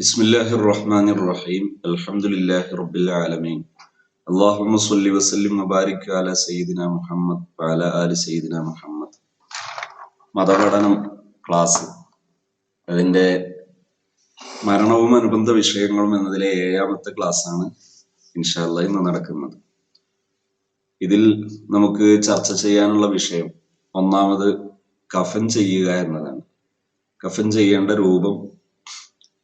بسم الله الرحمن الرحيم الحمد لله رب العالمين اللهم صل وسلم وبارك على سيدنا محمد وعلى آل سيدنا محمد മതപഠനം class അതിൻ്റെ മരണവും അനുബന്ധ വിഷയങ്ങളും എന്നതിലെ ഏഴാമത്തെ ക്ലാസ്സാണ് ഇൻഷാല്ല ഇന്ന് നടക്കുന്നത് ഇതിൽ നമുക്ക് ചർച്ച ചെയ്യാനുള്ള വിഷയം ഒന്നാമത് കഫൻ ചെയ്യുക എന്നതാണ് കഫൻ ചെയ്യേണ്ട രൂപം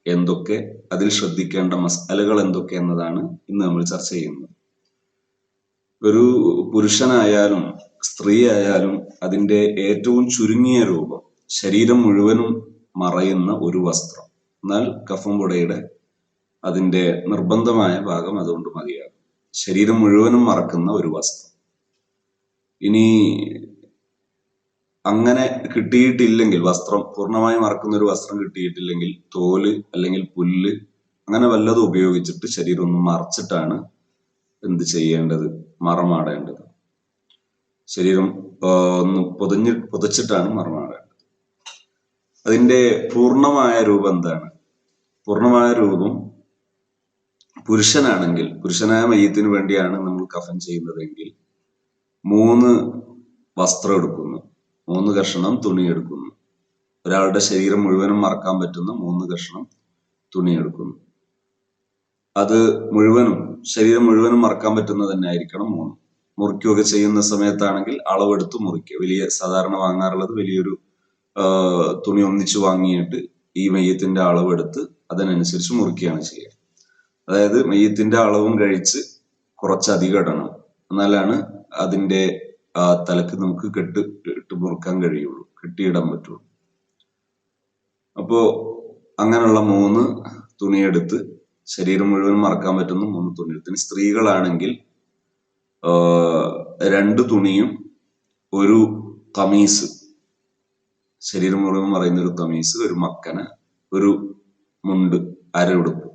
എന്തൊക്കെ അതിൽ ശ്രദ്ധിക്കേണ്ട മസാലകൾ എന്തൊക്കെ എന്നതാണ് ഇന്ന് നമ്മൾ ചർച്ച ചെയ്യുന്നത്. ഒരു പുരുഷനായാലും സ്ത്രീ ആയാലും അതിന്റെ ഏറ്റവും ചുരുങ്ങിയ രൂപം ശരീരം മുഴുവനും മറയുന്ന ഒരു വസ്ത്രം. എന്നാൽ കഫം പുടയുടെ അതിന്റെ നിർബന്ധമായ ഭാഗം അതുകൊണ്ട് മതിയാകും. ശരീരം മുഴുവനും മറക്കുന്ന ഒരു വസ്ത്രം. ഇനി അങ്ങനെ കിട്ടിയിട്ടില്ലെങ്കിൽ വസ്ത്രം പൂർണമായി മറക്കുന്ന ഒരു വസ്ത്രം കിട്ടിയിട്ടില്ലെങ്കിൽ തോൽ അല്ലെങ്കിൽ പുല്ല് അങ്ങനെ വല്ലതും ഉപയോഗിച്ചിട്ട് ശരീരം ഒന്ന് മറച്ചിട്ടാണ് എന്ത് ചെയ്യേണ്ടത്? മറമാടേണ്ടത്. ശരീരം ഒന്ന് പൊതിഞ്ഞ് പൊതിച്ചിട്ടാണ് മറമാടേണ്ടത്. അതിന്റെ പൂർണമായ രൂപം എന്താണ്? പൂർണമായ രൂപം പുരുഷനാണെങ്കിൽ പുരുഷനായ മയ്യത്തിന് വേണ്ടിയാണ് നമ്മൾ കഫൻ ചെയ്യുന്നതെങ്കിൽ മൂന്ന് വസ്ത്രം എടുക്കുന്നു. മൂന്ന് കഷണം തുണിയെടുക്കുന്നു. ഒരാളുടെ ശരീരം മുഴുവനും മറക്കാൻ പറ്റുന്ന മൂന്ന് കഷണം തുണിയെടുക്കുന്നു. അത് മുഴുവനും ശരീരം മുഴുവനും മറക്കാൻ പറ്റുന്ന തന്നെ ആയിരിക്കണം മൂന്ന്. മുറിക്കുകയൊക്കെ ചെയ്യുന്ന സമയത്താണെങ്കിൽ അളവെടുത്ത് മുറിക്കുക. വലിയ സാധാരണ വാങ്ങാറുള്ളത് വലിയൊരു തുണി ഒന്നിച്ചു വാങ്ങിയിട്ട് ഈ മെയ്യത്തിന്റെ അളവെടുത്ത് അതിനനുസരിച്ച് മുറിക്കുകയാണ് ചെയ്യുക. അതായത് മെയ്യത്തിന്റെ അളവും കഴിച്ച് കുറച്ചധികം ഇടണം. എന്നാലാണ് അതിന്റെ ആ തലക്ക് നമുക്ക് കെട്ട് ഇട്ട് മുറുക്കാൻ കഴിയുള്ളൂ. കെട്ടിയിടാൻ പറ്റുള്ളൂ. അപ്പോ അങ്ങനെയുള്ള മൂന്ന് തുണിയെടുത്ത് ശരീരം മുഴുവൻ മറക്കാൻ പറ്റുന്ന മൂന്ന് തുണിയെടുത്തിന് സ്ത്രീകളാണെങ്കിൽ രണ്ട് തുണിയും ഒരു കമീസ്. ശരീരം മുഴുവൻ മറയുന്ന ഒരു കമീസ് ഒരു മക്കന ഒരു മുണ്ട് അരയുടുപ്പ്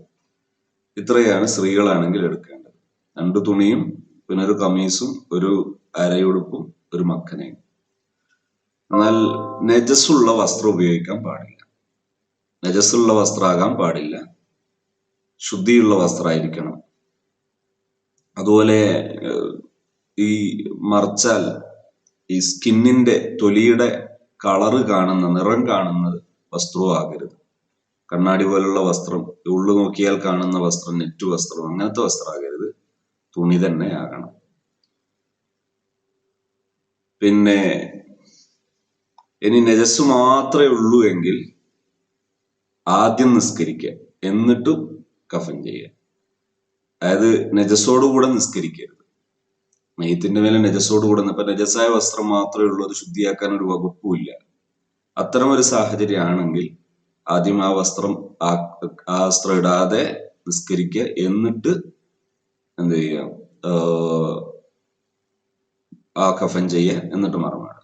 ഇത്രയാണ് സ്ത്രീകളാണെങ്കിൽ എടുക്കേണ്ടത്. രണ്ട് തുണിയും പിന്നെ ഒരു കമീസും ഒരു അരയുടുപ്പും ഒരു മക്കനയും എന്നാൽ നജസ്സുള്ള വസ്ത്രം ഉപയോഗിക്കാൻ പാടില്ല. നജസ്സുള്ള വസ്ത്രമാകാൻ പാടില്ല. ശുദ്ധിയുള്ള വസ്ത്രമായിരിക്കണം അതുപോലെ ഈ മറിച്ചാൽ ഈ സ്കിന്നിന്റെ തൊലിയുടെ കളറ് കാണുന്ന നിറം കാണുന്നത് വസ്ത്രവും ആകരുത്. കണ്ണാടി പോലുള്ള വസ്ത്രം ഉള്ളു നോക്കിയാൽ കാണുന്ന വസ്ത്രം നെറ്റ് വസ്ത്രം അങ്ങനത്തെ വസ്ത്രമാകരുത് തുണി തന്നെ ആകണം. പിന്നെ ഇനി നജസ് മാത്രമേ ഉള്ളൂ എങ്കിൽ ആദ്യം നിസ്കരിക്കുക. എന്നിട്ടും കഫൻ ചെയ്യുക. അതായത് നജസോടുകൂടെ നിസ്കരിക്കരുത്. മെയ്ത്തിന്റെ മേലെ നജസോടുകൂടെ ഇപ്പൊ നജസായ വസ്ത്രം മാത്രമേ ഉള്ളൂ. അത് ശുദ്ധിയാക്കാൻ ഒരു വകുപ്പുമില്ല അത്തരം ഒരു സാഹചര്യമാണെങ്കിൽ ആദ്യം ആ വസ്ത്രം ആ വസ്ത്രം ഇടാതെ നിസ്കരിക്കുക. എന്നിട്ട് എന്ത് ചെയ്യാം ആ കഫൻ ചെയ്യുക എന്നിട്ട് മറമാടുക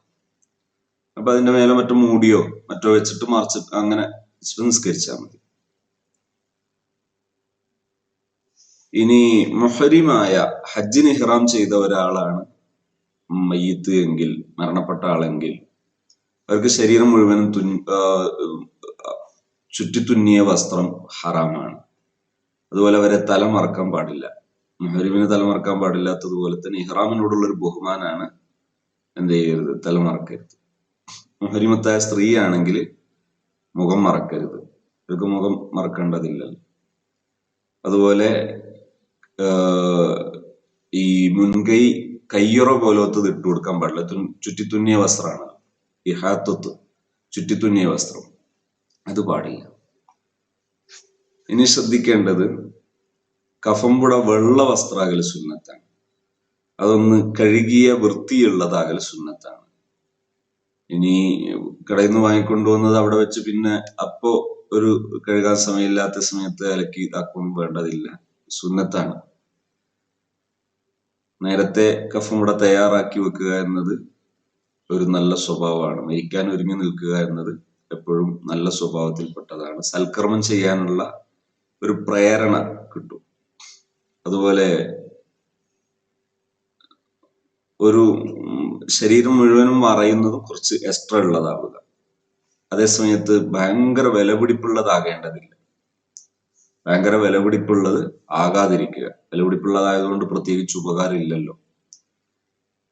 അപ്പൊ അതിന്റെ മേലെ മറ്റോ മൂടിയോ മറ്റോ വെച്ചിട്ട് മറിച്ച് അങ്ങനെ സംസ്കരിച്ചാൽ മതി. ഇനി മൊഹരിമായ ഹജ്ജിന് ഇഹ്റാം ചെയ്ത ഒരാളാണ് മയ്യത്ത് എങ്കിൽ മരണപ്പെട്ട ആളെങ്കിൽ. അവർക്ക് ശരീരം മുഴുവനും തുൻ ചുറ്റിത്തുന്നിയ വസ്ത്രം ഹറാമാണ്. അതുപോലെ അവരെ തല മറക്കാൻ പാടില്ല. മുഹരിമിന് തലമറക്കാൻ പാടില്ലാത്തതുപോലെ തന്നെ ഇഹ്റാമിനോടുള്ള ഒരു ബഹുമാനാണ് എന്ത് ചെയ്യരുത്? തലമറക്കരുത്. സ്ത്രീ ആണെങ്കിൽ മുഖം മറക്കരുത്. ഇവർക്ക് മുഖം മറക്കേണ്ടതില്ലല്ലോ. അതുപോലെ ഈ മുൻകൈ കയ്യുറ പോലത്തത് ഇട്ട് കൊടുക്കാൻ പാടില്ല. ചുറ്റിത്തുന്നിയ വസ്ത്രമാണ് ഇഹാത്വത്ത് ചുറ്റി ചുറ്റിത്തുന്നിയ വസ്ത്രം. അത് പാടില്ല. ഇനി ശ്രദ്ധിക്കേണ്ടത് കഫംപുട വെള്ള വസ്ത്രാകൽ സുന്നത്താണ്. അതൊന്ന് കഴുകിയ വൃത്തിയുള്ളതാകൽ സുന്നത്താണ്. ഇനി കടയിൽ നിന്ന് വാങ്ങിക്കൊണ്ടുവന്നത് അവിടെ വെച്ച് പിന്നെ അപ്പോ ഒരു കഴുകാൻ സമയമില്ലാത്ത സമയത്ത് അലക്കി ഇതാക്കും വേണ്ടതില്ല. സുന്നത്താണ്. നേരത്തെ കഫം തയ്യാറാക്കി വെക്കുക എന്നത് ഒരു നല്ല സ്വഭാവമാണ്. മരിക്കാൻ ഒരുങ്ങി നിൽക്കുക എന്നത് എപ്പോഴും നല്ല സ്വഭാവത്തിൽപ്പെട്ടതാണ്. സൽക്കർമ്മം ചെയ്യാനുള്ള ഒരു പ്രേരണ കിട്ടും. അതുപോലെ ഒരു ശരീരം മുഴുവനും മറയുന്നത് കുറച്ച് എക്സ്ട്രാ ഉള്ളതാവുക. അതേസമയത്ത് ഭയങ്കര വിലപിടിപ്പുള്ളതാകേണ്ടതില്ല. ഭയങ്കര വിലപിടിപ്പുള്ളത് ആകാതിരിക്കുക. വിലപിടിപ്പുള്ളതായതുകൊണ്ട് പ്രത്യേകിച്ച് ഉപകാരം ഇല്ലല്ലോ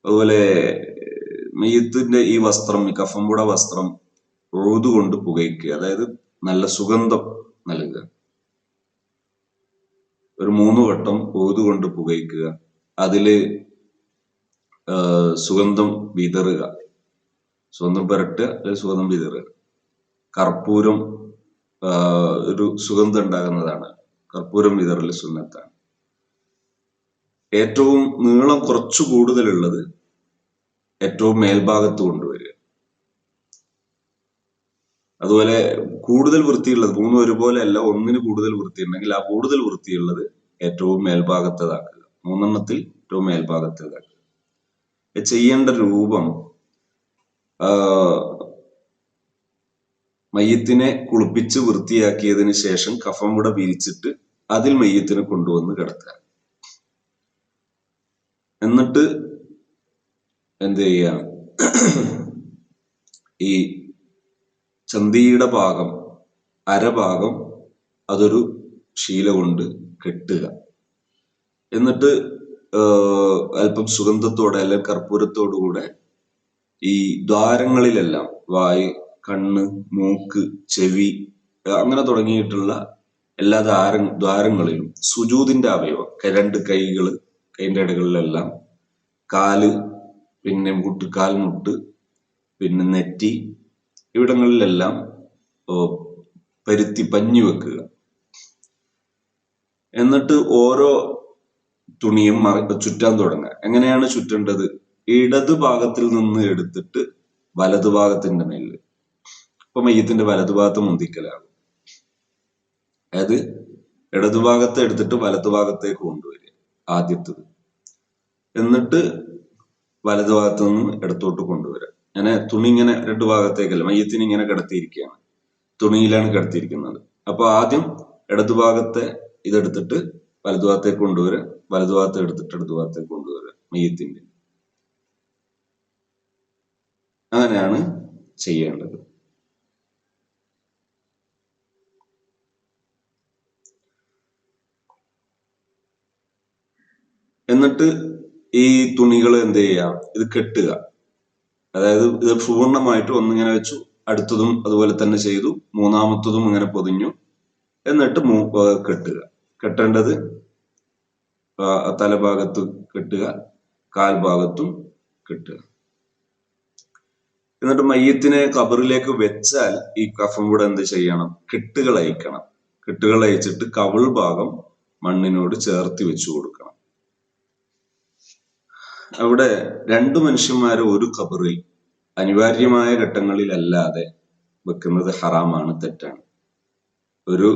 അതുപോലെ മെയ്യത്തിന്റെ ഈ വസ്ത്രം ഈ കഫമ്പുട വസ്ത്രം ഉഴുതുകൊണ്ട് പുകയ്ക്കുക. അതായത് നല്ല സുഗന്ധം നൽകുക. ഒരു മൂന്ന് വട്ടം കൊണ്ട് പുകയ്ക്കുക. അതിൽ സുഗന്ധം വിതറുക. സുഗന്ധം പുരട്ടുക അല്ലെങ്കിൽ സുഗന്ധം വിതറുക. കർപ്പൂരം ഒരു സുഗന്ധം ഉണ്ടാകുന്നതാണ്. കർപ്പൂരം വിതറൽ സുന്നത്താണ്. ഏറ്റവും നീളം കുറച്ചു കൂടുതലുള്ളത് ഏറ്റവും മേൽഭാഗത്ത് കൊണ്ടുവരിക. അതുപോലെ കൂടുതൽ വൃത്തിയുള്ളത് മൂന്ന് ഒരുപോലെ അല്ല ഒന്നിന് കൂടുതൽ വൃത്തി ഉണ്ടെങ്കിൽ ആ കൂടുതൽ വൃത്തിയുള്ളത് ഏറ്റവും മേൽഭാഗത്തേതാക്കുക. മൂന്നെണ്ണത്തിൽ ഏറ്റവും മേൽഭാഗത്തേതാക്കുക. ചെയ്യേണ്ട രൂപം മയ്യത്തിനെ കുളിപ്പിച്ച് വൃത്തിയാക്കിയതിന് ശേഷം കഫം കൂടെ വിരിച്ചിട്ട് അതിൽ മയ്യത്തിനെ കൊണ്ടുവന്ന് കിടത്തുക എന്നിട്ട് എന്ത് ചെയ്യുക? ഈ ചന്തിയുടെ ഭാഗം അരഭാഗം അതൊരു ശീല കൊണ്ട് കെട്ടുക. എന്നിട്ട് അല്പം സുഗന്ധത്തോടെ അല്ലെങ്കിൽ കർപ്പൂരത്തോടുകൂടെ ഈ ദ്വാരങ്ങളിലെല്ലാം വായ് കണ്ണ് മൂക്ക് ചെവി അങ്ങനെ തുടങ്ങിയിട്ടുള്ള എല്ലാ ദ്വാര ദ്വാരങ്ങളിലും സുജൂതിന്റെ അവയവം രണ്ട് കൈകൾ കൈന്റെ ഇടകളിലെല്ലാം കാൽ പിന്നെ മുട്ട് കാൽമുട്ട് പിന്നെ നെറ്റി ഇവിടങ്ങളിലെല്ലാം പരുത്തി പഞ്ഞു വെക്കുക. എന്നിട്ട് ഓരോ തുണിയും ചുറ്റാൻ തുടങ്ങുക. എങ്ങനെയാണ് ചുറ്റേണ്ടത്? ഇടത് ഭാഗത്തിൽ നിന്ന് എടുത്തിട്ട് വലതു ഭാഗത്തിന്റെ മേലിൽ ഇപ്പൊ മയ്യത്തിന്റെ വലതുഭാഗത്ത് മുന്തിക്കലാകും അതായത് ഇടതുഭാഗത്ത് എടുത്തിട്ട് വലതു ഭാഗത്തേക്ക് കൊണ്ടുവരിക ആദ്യത്തത്. എന്നിട്ട് വലതുഭാഗത്ത് നിന്ന് ഇടത്തോട്ട് കൊണ്ടുവരിക. അങ്ങനെ തുണി ഇങ്ങനെ രണ്ട് ഭാഗത്തേക്കല്ല മയ്യത്തിന് ഇങ്ങനെ കിടത്തിയിരിക്കുകയാണ്. തുണിയിലാണ് കിടത്തിയിരിക്കുന്നത്. അപ്പൊ ആദ്യം ഇടതുഭാഗത്തെ ഇതെടുത്തിട്ട് വലതുഭാഗത്തേക്ക് കൊണ്ടുവരിക വലതുഭാഗത്ത് എടുത്തിട്ട് ഇടതുഭാഗത്തേക്ക് കൊണ്ടുവരിക മയ്യത്തിന്റെ. അങ്ങനെയാണ് ചെയ്യേണ്ടത്. എന്നിട്ട് ഈ തുണികൾ എന്ത് ചെയ്യുക? ഇത് കെട്ടുക. അതായത് ഇത് പൂർണമായിട്ട് ഒന്നിങ്ങനെ വെച്ചു. അടുത്തതും അതുപോലെ തന്നെ ചെയ്തു. മൂന്നാമത്തതും ഇങ്ങനെ പൊതിഞ്ഞു. എന്നിട്ട് കെട്ടുക. കെട്ടേണ്ടത് തലഭാഗത്ത് കെട്ടുക കാൽഭാഗത്തും കെട്ടുക. എന്നിട്ട് മയ്യത്തിനെ കബറിലേക്ക് വെച്ചാൽ ഈ കഫം കൂടെ എന്ത് ചെയ്യണം? കെട്ടുകൾ അയക്കണം. കെട്ടുകൾ അയച്ചിട്ട് കവിൾ ഭാഗം മണ്ണിനോട് ചേർത്തി വെച്ചു കൊടുക്കണം. അവിടെ രണ്ടു മനുഷ്യന്മാരെ ഒരു ഖബറിൽ അനിവാര്യമായ ഘട്ടങ്ങളിലല്ലാതെ വെക്കുന്നത് ഹറാമാണ് തെറ്റാണ്. ഒരു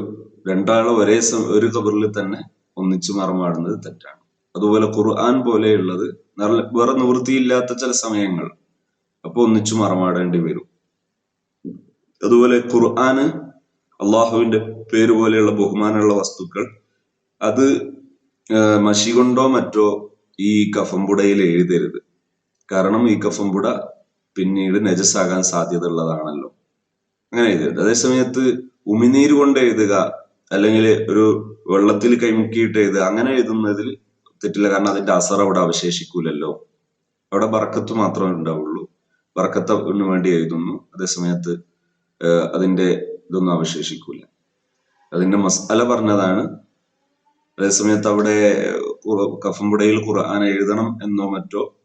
രണ്ടാളെ ഒരേ ഒരു ഖബറിൽ തന്നെ ഒന്നിച്ചു മറമാടുന്നത് തെറ്റാണ്. അതുപോലെ ഖുർആൻ പോലെയുള്ളത് നല്ല വേറെ നിവൃത്തിയില്ലാത്ത ചില സമയങ്ങൾ അപ്പൊ ഒന്നിച്ചു മറമാടേണ്ടി വരും. അതുപോലെ ഖുർആന് അള്ളാഹുവിന്റെ പേര് പോലെയുള്ള ബഹുമാനമുള്ള വസ്തുക്കൾ അത് മഷി കൊണ്ടോ മറ്റോ ഈ കഫംപുടയിൽ എഴുതരുത്. കാരണം ഈ കഫംപുട പിന്നീട് നജസാകാൻ സാധ്യത ഉള്ളതാണല്ലോ അങ്ങനെ എഴുതരുത്. അതേസമയത്ത് ഉമിനീര് കൊണ്ട് എഴുതുക അല്ലെങ്കിൽ ഒരു വെള്ളത്തിൽ കൈമുക്കിയിട്ട് എഴുതുക അങ്ങനെ എഴുതുന്നതിൽ തെറ്റില്ല. കാരണം അതിന്റെ അസർ അവിടെ അവശേഷിക്കൂലല്ലോ. അവിടെ ബർക്കത്ത് മാത്രമേ ഉണ്ടാവുള്ളൂ. ബർക്കത്തിന് വേണ്ടി എഴുതുന്നു. അതേസമയത്ത് അതിന്റെ ഇതൊന്നും അവശേഷിക്കൂല. അതിന്റെ മസാല പറഞ്ഞതാണ്. അതേസമയത്ത് അവിടെ കഫമ്പുടയിൽ ഖുർആൻ എഴുതണം എന്നോ മറ്റോ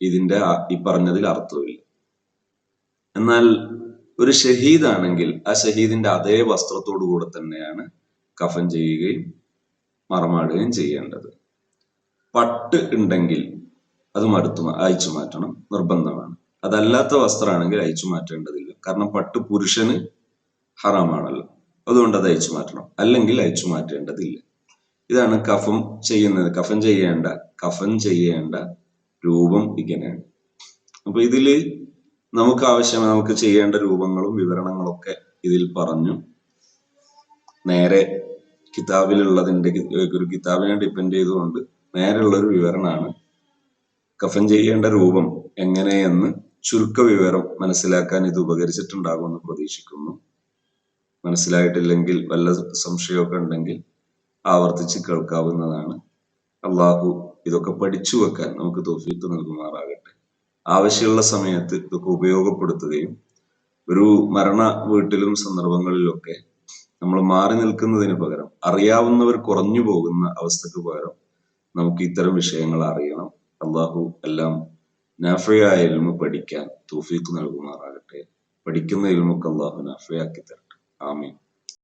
ഇതിന്റെ ഈ പറഞ്ഞതിൽ അർത്ഥമില്ല. എന്നാൽ ഒരു ഷഹീദാണെങ്കിൽ ആ ഷഹീദിന്റെ അതേ വസ്ത്രത്തോടു കൂടെ തന്നെയാണ് കഫൻ ചെയ്യുകയും മറമാടുകയും ചെയ്യേണ്ടത്. പട്ട് ഉണ്ടെങ്കിൽ അത് അടുത്ത് അയച്ചു മാറ്റണം നിർബന്ധമാണ്. അതല്ലാത്ത വസ്ത്രമാണെങ്കിൽ അയച്ചു മാറ്റേണ്ടതില്ല. കാരണം പട്ട് പുരുഷന് ഹറാമാണല്ലോ. അതുകൊണ്ട് അത് അയച്ചു മാറ്റണം. അല്ലെങ്കിൽ അയച്ചു മാറ്റേണ്ടതില്ല. ഇതാണ് കഫം ചെയ്യുന്നത്. കഫൻ ചെയ്യേണ്ട കഫൻ ചെയ്യേണ്ട രൂപം ഇങ്ങനെയാണ് അപ്പൊ ഇതിൽ നമുക്ക് ആവശ്യം നമുക്ക് ചെയ്യേണ്ട രൂപങ്ങളും വിവരണങ്ങളൊക്കെ ഇതിൽ പറഞ്ഞു. നേരെ കിതാബിലുള്ളതിന്റെ ഒരു കിതാബിനെ ഡിപ്പെൻഡ് ചെയ്തുകൊണ്ട് നേരെ ഒരു വിവരണമാണ് കഫൻ ചെയ്യേണ്ട രൂപം എങ്ങനെയെന്ന് ചുരുക്ക വിവരം മനസ്സിലാക്കാൻ ഇത് ഉപകരിച്ചിട്ടുണ്ടാകുമെന്ന് പ്രതീക്ഷിക്കുന്നു. മനസ്സിലായിട്ടില്ലെങ്കിൽ വല്ല സംശയമൊക്കെ ഉണ്ടെങ്കിൽ ആവർത്തിച്ച് കേൾക്കാവുന്നതാണ്. അള്ളാഹു ഇതൊക്കെ പഠിച്ചു വെക്കാൻ നമുക്ക് തോഫീത്ത് നൽകുമാറാകട്ടെ. ആവശ്യമുള്ള സമയത്ത് ഇതൊക്കെ ഉപയോഗപ്പെടുത്തുകയും ഒരു മരണ വീട്ടിലും സന്ദർഭങ്ങളിലൊക്കെ നമ്മൾ മാറി നിൽക്കുന്നതിന് പകരം അറിയാവുന്നവർ കുറഞ്ഞു പോകുന്ന അവസ്ഥക്ക് പകരം നമുക്ക് ഇത്തരം വിഷയങ്ങൾ അറിയണം. അള്ളാഹു എല്ലാം നാഫയായ ഇൽമ പഠിക്കാൻ തൗഫീഖ് നൽകുമാറാകട്ടെ. പഠിക്കുന്ന ഇൽമൊക്കെ അള്ളാഹു നാഫയാക്കി തരട്ടെ. ആമീൻ.